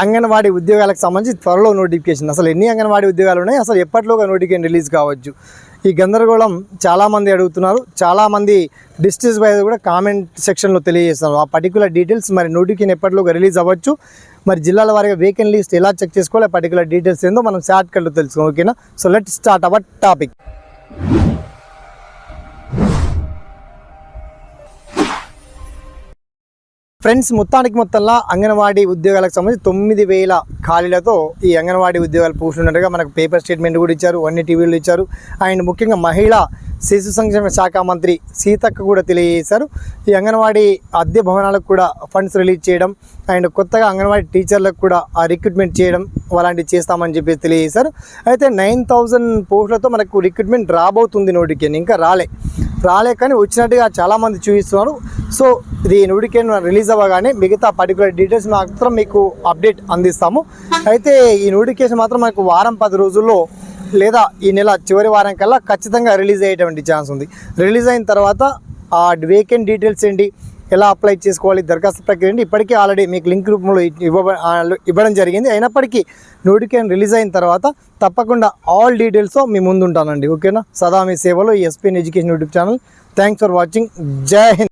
అంగన్వాడీ ఉద్యోగాలకు సంబంధించి త్వరలో నోటిఫికేషన్. అసలు ఎన్ని అంగన్వాడీ ఉద్యోగాలు ఉన్నాయి? అసలు ఎప్పటిలోగా నోటిఫికేషన్ రిలీజ్ కావచ్చు? ఈ గందరగోళం చాలామంది అడుగుతున్నారు. చాలామంది డిస్ట్రిక్ట్ వైజ్ కూడా కామెంట్ సెక్షన్లో తెలియజేస్తున్నారు. ఆ పర్టికులర్ డీటెయిల్స్ మరి నోటిఫికేషన్ ఎప్పటిలోగా రిలీజ్ అవ్వచ్చు? మరి జిల్లాల వారిగా వేకెంట్ లిస్ట్ ఎలా చెక్ చేసుకోవాలి? ఆ పర్టికులర్ డీటెయిల్స్ ఏందో మనం షార్ట్ కట్లో తెలుసుకోం ఓకేనా? So let start our topic friends మొత్తానికి మొత్తంలో అంగన్వాడీ ఉద్యోగాలకు సంబంధించి తొమ్మిది వేల ఖాళీలతో ఈ అంగన్వాడీ ఉద్యోగాలు పూస్తున్నట్టుగా మనకు పేపర్ స్టేట్మెంట్ కూడా ఇచ్చారు అన్ని టీవీలు ఇచ్చారు. అండ్ ముఖ్యంగా మహిళా శిశు సంక్షేమ శాఖ మంత్రి సీతక్క కూడా తెలియజేశారు. ఈ అంగన్వాడీ అద్దె భవనాలకు కూడా ఫండ్స్ రిలీజ్ చేయడం అండ్ కొత్తగా అంగన్వాడీ టీచర్లకు కూడా ఆ రిక్రూట్మెంట్ చేయడం అలాంటివి చేస్తామని చెప్పేసి తెలియజేశారు. అయితే నైన్ థౌజండ్ పోస్టులతో మనకు రిక్రూట్మెంట్ రాబోతుంది నోటికేషన్ ఇంకా రాలే. రాలే కానీ వచ్చినట్టుగా చాలామంది చూపిస్తున్నారు. సో ఇది నోటికేషన్ రిలీజ్ అవ్వగానే మిగతా పర్టికులర్ డీటెయిల్స్ మాత్రం మీకు అప్డేట్ అందిస్తాము. అయితే ఈ నోటిఫికేషన్ మాత్రం మనకు వారం పది రోజుల్లో లేదా ఈ నెల చివరి వారం కల్లా ఖచ్చితంగా రిలీజ్ అయ్యేటువంటి ఛాన్స్ ఉంది. రిలీజ్ అయిన తర్వాత ఆ వేకెంట్ డీటెయిల్స్ ఏంటి? ఎలా అప్లై చేసుకోవాలి దరఖాస్తు ప్రక్రియ అంటే ఇప్పటికీ ఆల్రెడీ మీకు లింక్ రూపంలో ఇవ్వ ఇవ్వడం జరిగింది. అయినప్పటికీ నోటిఫికేషన్ రిలీజ్ అయిన తర్వాత తప్పకుండా ఆల్ డీటెయిల్స్తో మీ ముందు ఉంటానండి ఓకేనా? సదా మీ సేవలో SPN education YouTube channel. Thanks for watching. Jai Hind.